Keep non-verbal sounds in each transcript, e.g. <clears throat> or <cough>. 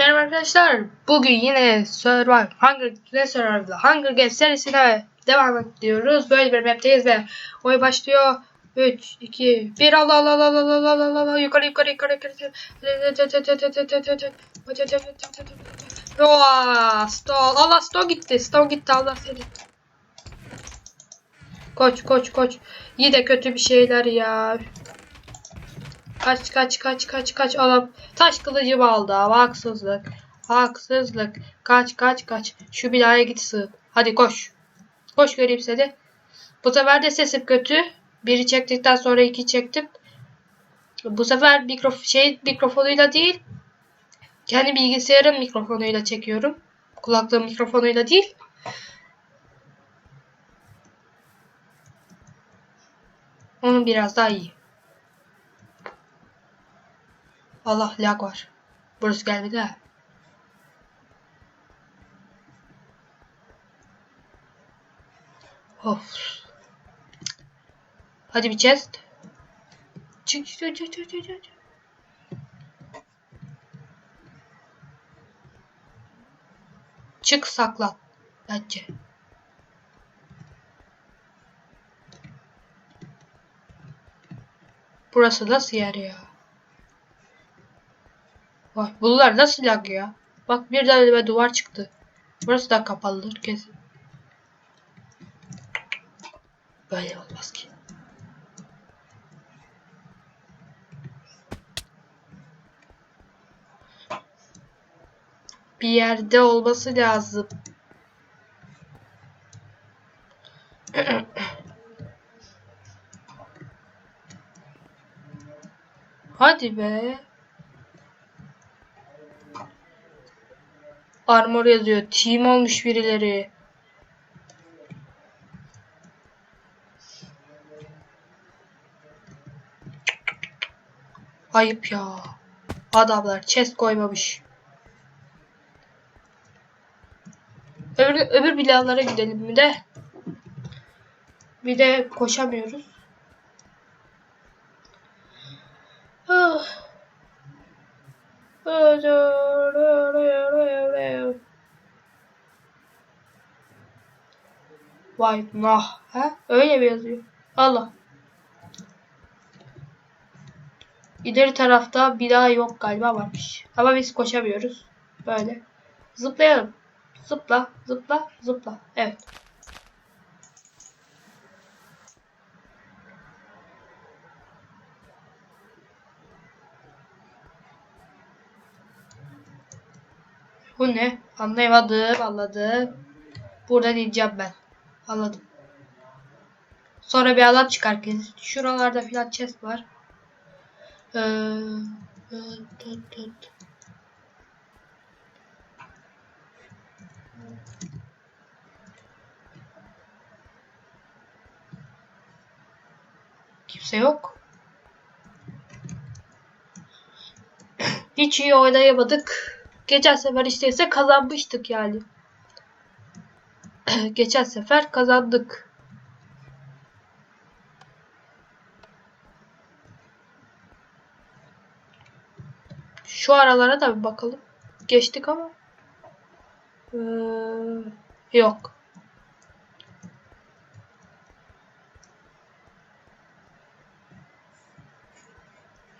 Merhaba arkadaşlar. Bugün yine Survive Hunger ne Survive'da Hunger Games serisine devam ediyoruz. Böyle bir map'teyiz ve oy başlıyor. 3 2 1 Allah Allah Allah Allah Allah Allah Allah Allah yukarı yukarı yukarı yukarı. Oha, stol. Allah stol gitti. Stol gitti Allah seni. Koç koç koç. İyi de kötü bir şeyler ya. Kaç kaç kaç kaç kaç. Alam taş kılıcımı aldı? Abi haksızlık. Haksızlık. Kaç kaç kaç. Şu binaya git sığ. Hadi koş. Koş göreyim seni. Bu sefer de sesim kötü. Biri çektikten sonra iki çektim. Bu sefer mikrof şey mikrofonuyla değil kendi bilgisayarın mikrofonuyla çekiyorum. Kulaklığın mikrofonuyla değil. Onun biraz daha iyi Allah lag var. Burası gelmedi ha. Of. Hadi bir chest. Çık çık çık çık çık çık. Çık saklan. Bence. Burası nasıl yer ya? Vay bunlar nasıl lag ya? Bak birden önüme duvar çıktı. Burası da kapalıdır kesin. Böyle olmaz ki. Bir yerde olması lazım. <clears throat> Hadi be. Armor yazıyor. Team olmuş birileri. Ayıp ya. Adamlar chest koymamış. Öbür, öbür binalara gidelim bir de. Bir de koşamıyoruz. Ah. Vay nah. Ha? Öyle mi yazıyor? Allah. İleri tarafta bir daha yok galiba varmış. Ama biz koşamıyoruz. Böyle. Zıplayalım. Zıpla, zıpla, zıpla. Evet. Bu ne? Anlayamadım, anladım. Buradan ineceğim ben. Anladım. Sonra bir alan çıkar kesin. Şuralarda filan chest var. Ee, tut, tut. Kimse yok. Hiç iyi oynayamadık. Geçen sefer işte ise kazanmıştık yani. <clears throat> Geçen sefer kazandık. Şu aralara da bir bakalım. Geçtik ama. Ee, yok.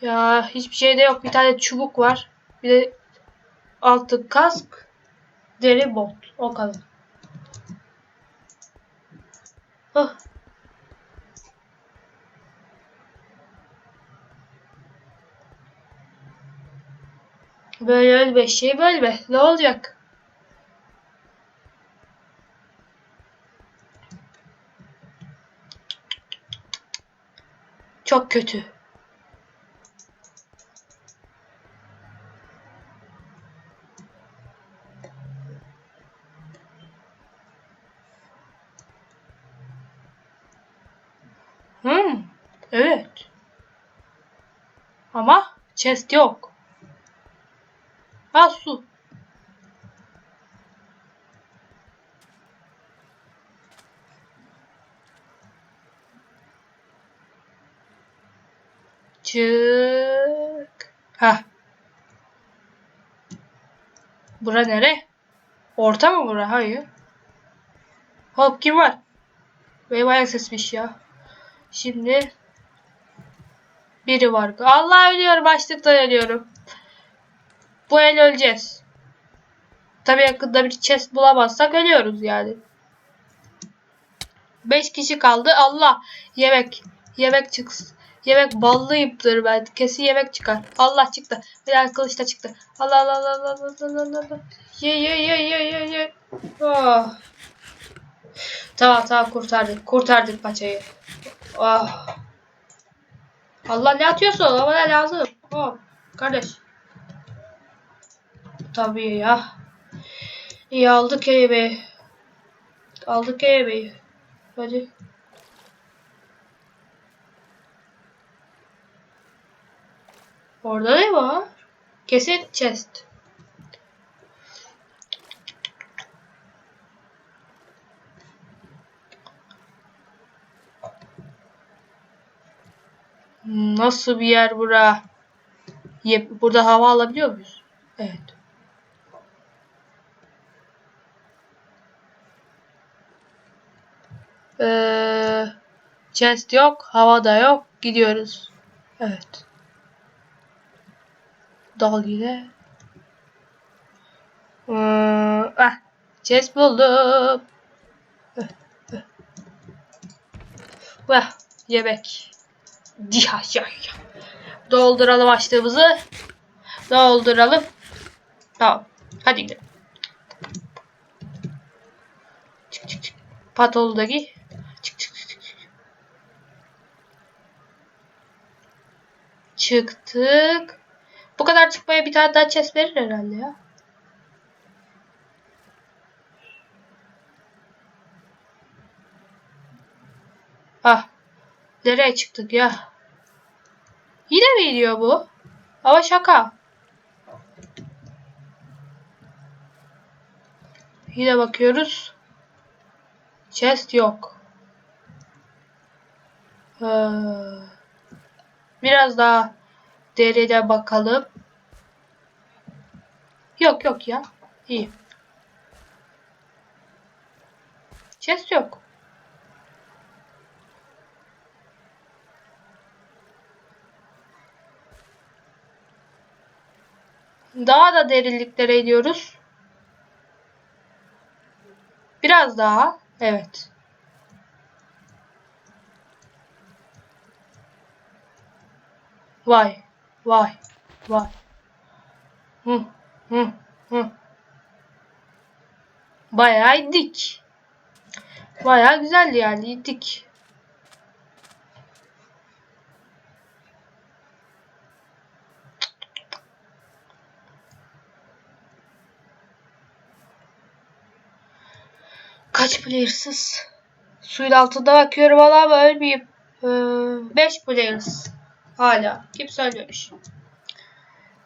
Ya hiçbir şey de yok. Bir tane çubuk var. Bir de altı kask. Deri bot. O kadar. Hah. Böyle öl şey böyle. Ne olacak? Çok kötü. Hmm, evet. Ama chest yok. Ha su. Çık. Ha. Bura nere? Orta mı bura? Hayır. Hop kim var? Benim ayak sesmiş ya. Şimdi biri var. Allah ölüyorum. Açlıktan ölüyorum. Bu el öleceğiz. Tabii yakında bir chest bulamazsak ölüyoruz yani. 5 kişi kaldı. Allah yemek. Yemek çıksın. Yemek ballı iptir ben. Kesin yemek çıkar. Allah çıktı. Biraz kılıç da çıktı. Allah Allah Allah Allah Allah Allah Allah. Ye ye ye ye ye ye. Oh. Tamam tamam kurtardık. Kurtardık paçayı. Oh. Allah ne atıyorsun? Ama ne lazım? Oh. Kardeş. Tabii ya. İyi aldık evi. Aldık evi. Hadi. Orada ne var? Kesin chest. Nasıl bir yer bura? Burada hava alabiliyor muyuz? Evet. Ee, chest yok, hava da yok. Gidiyoruz. Evet. Dal yine. Ee, ah, chest buldum. Vah, yemek. Ya, ya, ya. Dolduralım açtığımızı. Dolduralım. Tamam. Hadi gidelim. Çık çık çık. Patol'daki. Çık çık çık çık. Çıktık. Bu kadar çıkmaya bir tane daha chest verir herhalde ya. Ah. Nereye çıktık ya? Yine mi iniyor bu? Ama şaka. Yine bakıyoruz. Chest yok. Ee, biraz daha deride bakalım. Yok yok ya. İyi. Chest yok. Daha da derinliklere iniyoruz. Biraz daha. Evet. Vay. Vay. Vay. Hı. Hı. Hı. Bayağı dik. Bayağı güzeldi yani dik. Kaç playersız? Suyun altında bakıyorum valla ama ölmeyeyim. 5 ee, players. Hala. Kimse ölmemiş.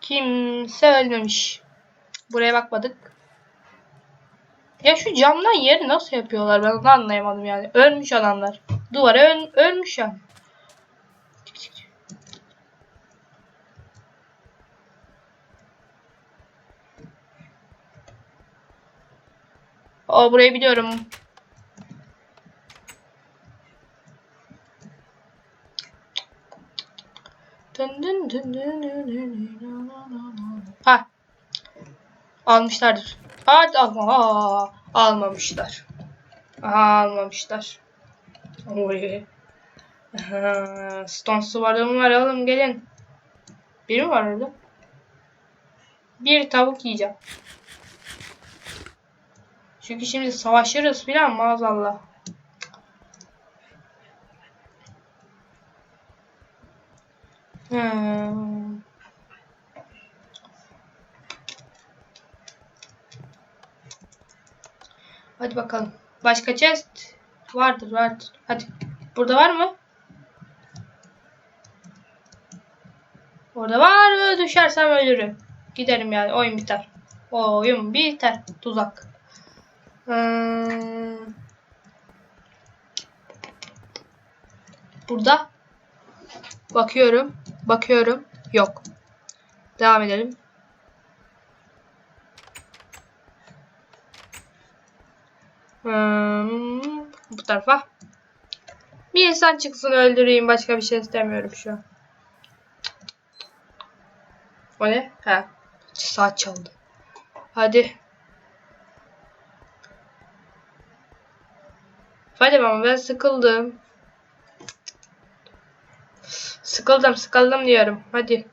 Kimse ölmemiş. Buraya bakmadık. Ya şu camdan yeri nasıl yapıyorlar ben onu anlayamadım yani. Ölmüş adamlar. Duvara öl ölmüş yani. Çık, çık, çık. O burayı biliyorum. Ha. Almışlardır. Hadi Aa, almamışlar. Almamışlar. Oy. Stones'u var var oğlum gelin. Biri mi var orada? Bir tavuk yiyeceğim. Çünkü şimdi savaşırız filan maazallah. Hmm. Hadi bakalım. Başka chest vardır vardır. Hadi. Burada var mı? Orada var mı? Düşersem ölürüm. Giderim yani. Oyun biter. Oyun biter. Tuzak. Ee, burada bakıyorum. Bakıyorum. Yok. Devam edelim. Hmm, bu tarafa. Bir insan çıksın öldüreyim. Başka bir şey istemiyorum şu an. O ne? He. Saat çaldı. Hadi. Hadi ama ben sıkıldım. Sıkıldım sıkıldım diyorum. Hadi.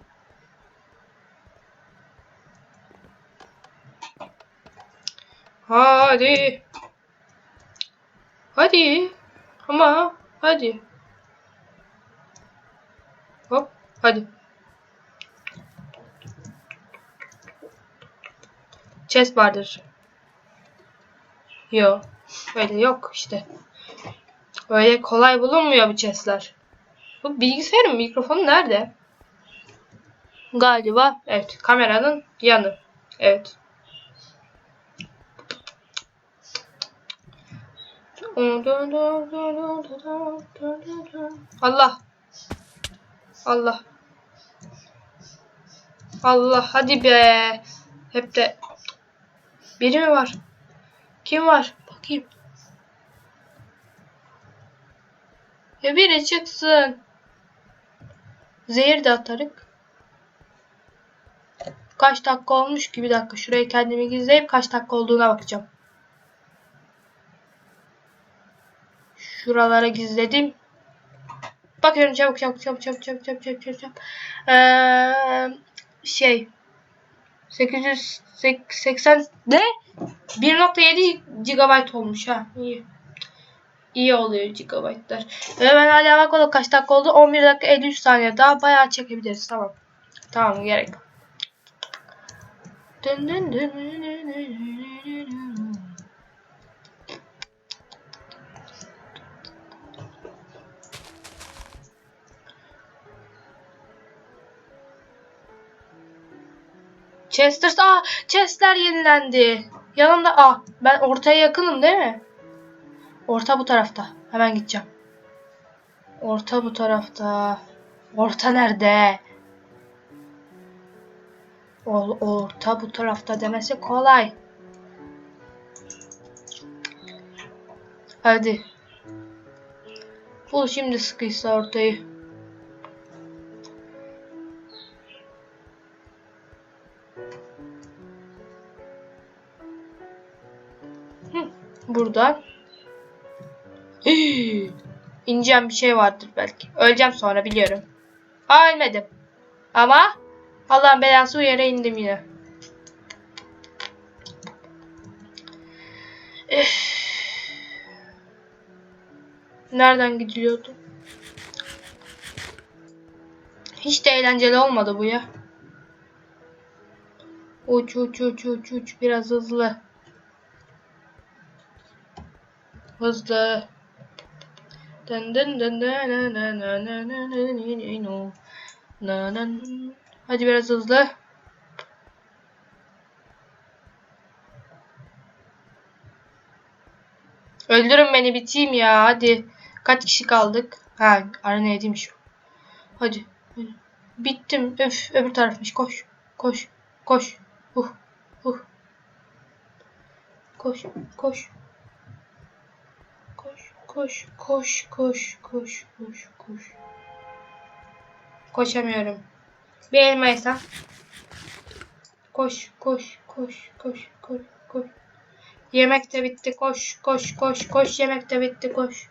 Hadi. Hadi. Ama hadi. Hop hadi. Chest vardır. Yok. Öyle yok işte. Öyle kolay bulunmuyor bu chestler. Bu bilgisayarın mikrofonu nerede? Galiba evet kameranın yanı. Evet. Allah. Allah. Allah hadi be. Hep de biri mi var? Kim var? Bakayım. Ya biri çıksın. Zehir de atarık. Kaç dakika olmuş ki bir dakika. Şurayı kendimi gizleyip kaç dakika olduğuna bakacağım. Şuralara gizledim. Bakıyorum çabuk çabuk çabuk çabuk çabuk çabuk çabuk çabuk. çabuk. Ee, şey 880 ne? 1.7 GB olmuş ha. İyi. İyi oluyor GB'lar. Ve ben hala bakalım kaç dakika oldu? 11 dakika 53 saniye daha bayağı çekebiliriz. Tamam. Tamam gerek. yok. Chester, aa Chester yenilendi. Yanımda, aa ben ortaya yakınım değil mi? Orta bu tarafta. Hemen gideceğim. Orta bu tarafta. Orta nerede? Ol, orta bu tarafta demesi kolay. Hadi. Bul şimdi sıkıysa ortayı. Hı, Burada. İneceğim bir şey vardır belki. Öleceğim sonra biliyorum. Aa ölmedim. Ama Allah'ın belası o yere indim yine. Nereden gidiliyordu? Hiç de eğlenceli olmadı bu ya. Uç uç uç uç uç biraz hızlı. Hızlı. Hadi biraz hızlı. Öldürün beni biteyim ya hadi. Kaç kişi kaldık? Ha arenaya değilmiş. Hadi. hadi. Bittim. Öf öbür tarafmış. Koş. Koş. Koş. Uh. Uh. Koş. Koş. Koş. Koş. Koş. Koş. Koş. Koş. Koş. Koşamıyorum. Bir elma yesem. Koş. Koş. Koş. Koş. Koş. Koş. Yemek de bitti. Koş. Koş. Koş. Koş. Yemek de bitti. Koş.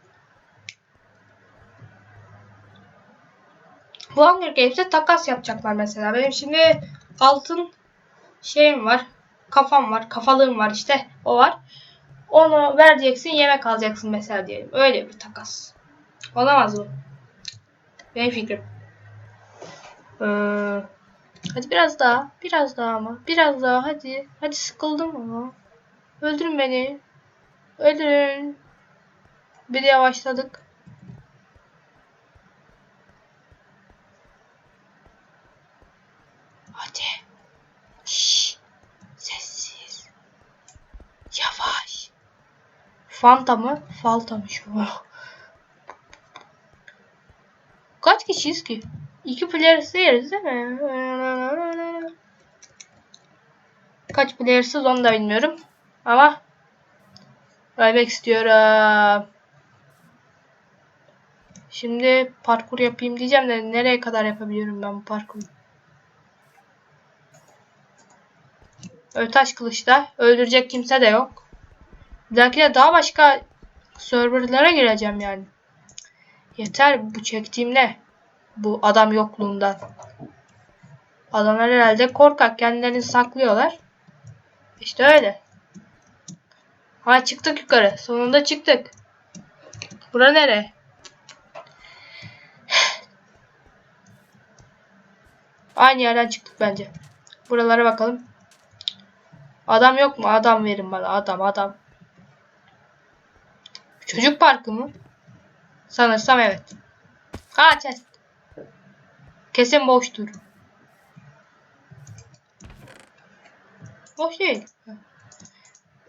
Bu Hunger Games'e takas yapacaklar mesela. Benim şimdi altın şeyim var. Kafam var. Kafalığım var işte. O var. Onu vereceksin yemek alacaksın mesela diyelim. Öyle bir takas. Olamaz mı? Benim fikrim. Ee, hadi biraz daha. Biraz daha ama. Biraz daha hadi. Hadi sıkıldım ama. Öldürün beni. Öldürün. Bir de yavaşladık. Fanta mı? Faltamış. Oh. Kaç kişiyiz ki? İki players'ı yeriz değil mi? Kaç players'ız onu da bilmiyorum. Ama Ölmek istiyorum. Şimdi parkur yapayım diyeceğim de nereye kadar yapabiliyorum ben bu parkuru? Öltaş kılıçta. Öldürecek kimse de yok. Belki de daha başka serverlara gireceğim yani. Yeter bu çektiğim ne? Bu adam yokluğundan. Adamlar herhalde korkak kendilerini saklıyorlar. İşte öyle. Ha çıktık yukarı. Sonunda çıktık. Bura nere? Aynı yerden çıktık bence. Buralara bakalım. Adam yok mu? Adam verin bana. Adam adam. Çocuk parkı mı? Sanırsam evet. Ha chest. Kesin boştur. Boş değil.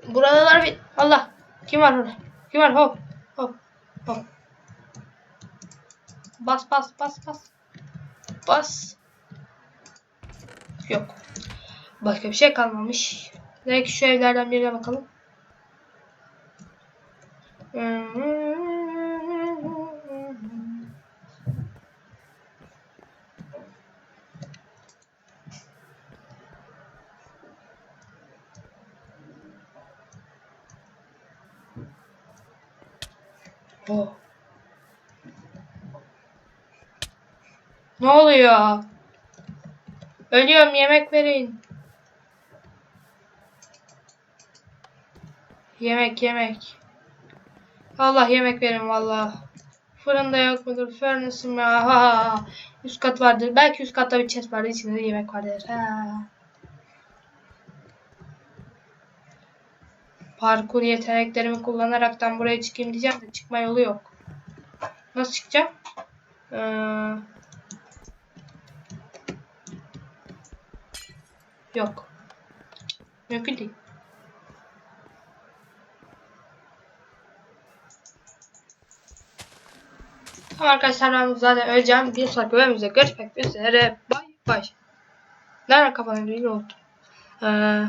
Buralar bir... Allah. Kim var orada? Kim var? Hop. Hop. Hop. Bas bas bas bas. Bas. Yok. Başka bir şey kalmamış. Belki şu evlerden birine bakalım. Oh. Ne oluyor? Ölüyorum yemek verin. Yemek yemek. Allah yemek verin valla. Fırında yok mudur? Furnace'ım ya. Ha. Üst kat vardır. Belki üst katta bir chest vardır. İçinde de yemek vardır. Ha. Parkur yeteneklerimi kullanaraktan buraya çıkayım diyeceğim de çıkma yolu yok. Nasıl çıkacağım? Ee, yok. Mümkün değil. Tamam arkadaşlar ben zaten öleceğim. Bir sonraki bölümümüzde görüşmek üzere. Bay bay. Nerede kapanıyor. Ee,